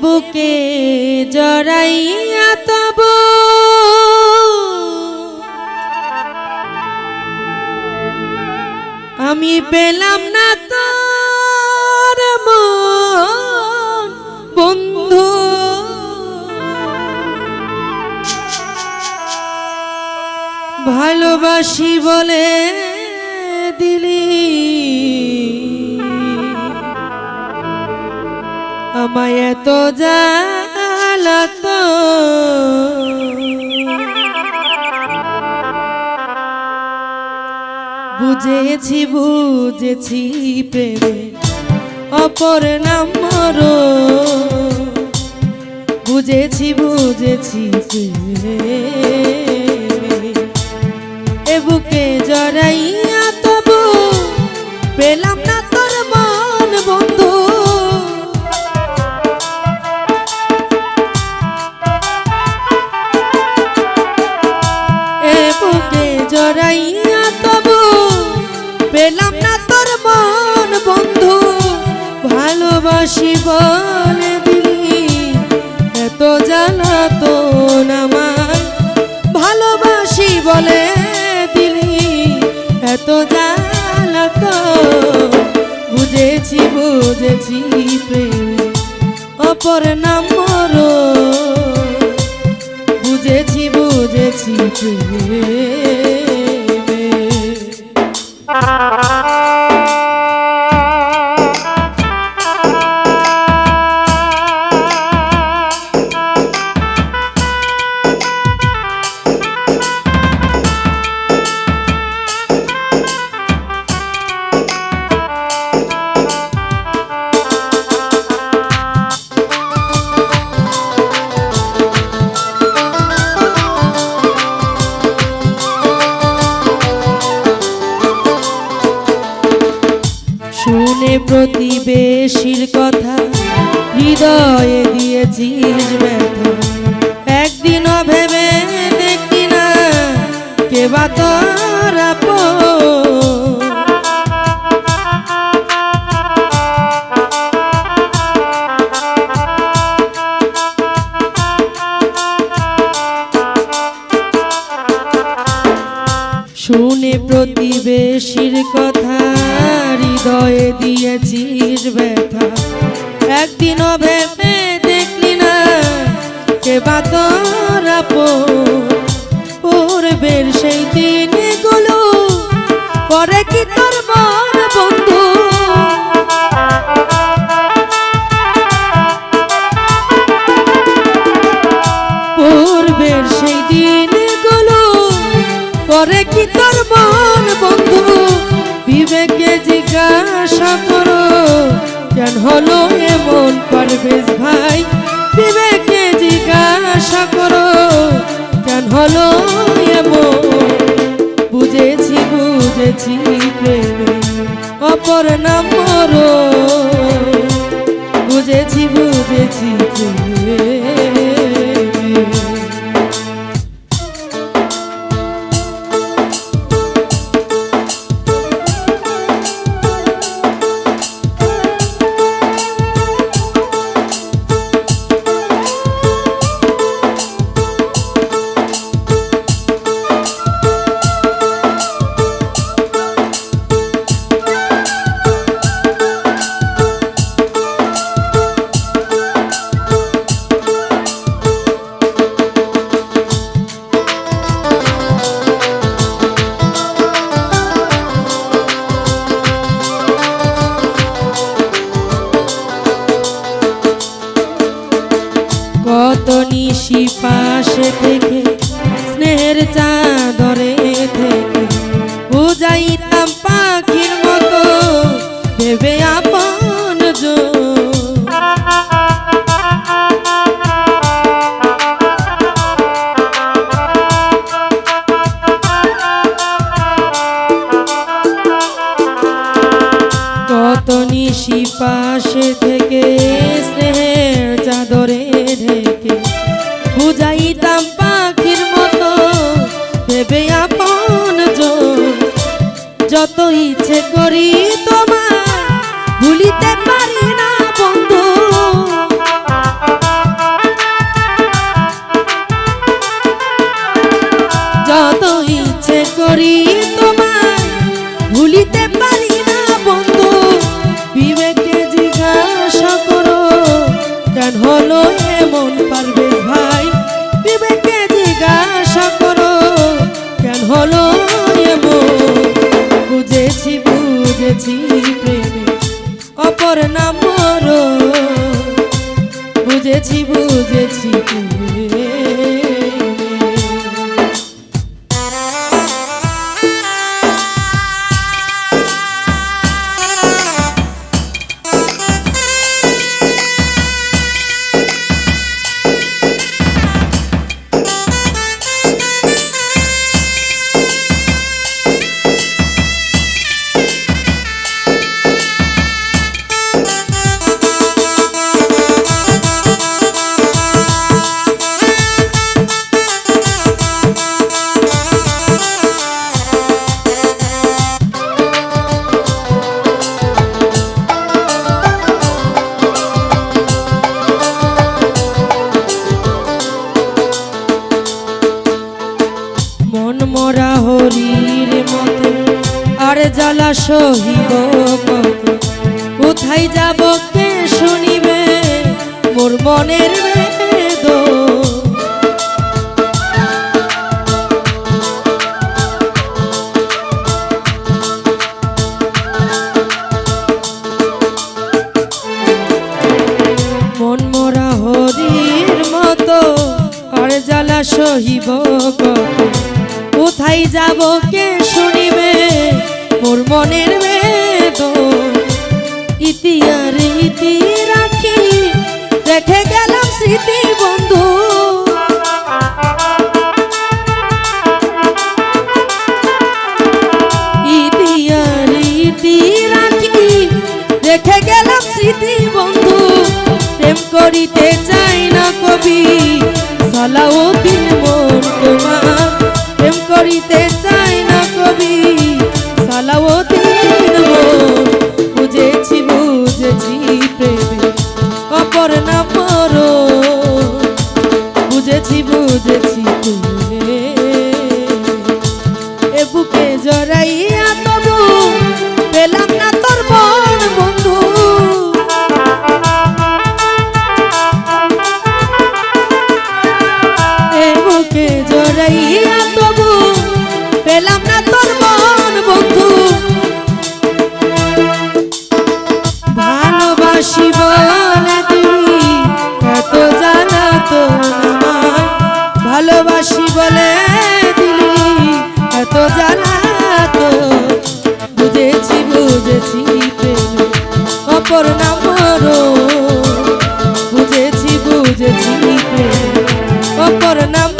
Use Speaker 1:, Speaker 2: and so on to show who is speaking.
Speaker 1: বুকে জড়াইয়া তব। আমি পেলাম না তোর মন বন্ধু। ভালোবাসি বলে দিলি। আমায় এত জ্বালাত। বুঝেছি বুঝেছি প্রেমে অপর নাম বুঝেছি বুঝেছি প্রেমে। এ বুকে জড়াইয়া পেলাম না তোর মন, বন্ধু। ভালোবাসি বলে দিলি, এত জ্বালা তো আমার। ভালোবাসি বলে দিলি, এত জ্বালা তো। বুঝেছি বুঝেছি প্রেম অপর নাম বুঝেছি বুঝেছি প্রেমে। ¡Ah! হৃদয়ে দিয়েছিস ব্যথা। একদিনও ভেবে দেখি না কে বা তোর শুনে প্রতিবেশীর কথা, হৃদয়ে দিয়েছিস ব্যথা। একদিনও ভেবে দেখলি না কে বা তোর পূর্বের সেই দিনগুলো। পরে কি তোর বন্ধু? হলো এমন পারবেশ ভাই, বিবেকে জিজ্ঞাসা করো, কেন হলো এমন? বুঝেছি বুঝেছি প্রেমে। অপর নাম মরো কত নিশি পাশে থেকে স্নেহের চাদরে আর সহিব কোথায় যাব কে শুনিবে? মোর মনের মন সহিব কোথায় যাব কে মনের বেদ ইতিহার ইতি রাখি দেখে গেলাম স্মৃতি বন্ধু। ইতিহার ইতি রাখি দেখে গেলাম স্মৃতি বন্ধু। প্রেম করিতে চাই না কবি, সালাউদ্দিন মন তোমার প্রেম করিতে চাই বুঝেছি বলে দিলি এত জানা তো। বুঝেছি বুঝেছি অপর নাম বুঝেছি বুঝেছি অপর নাম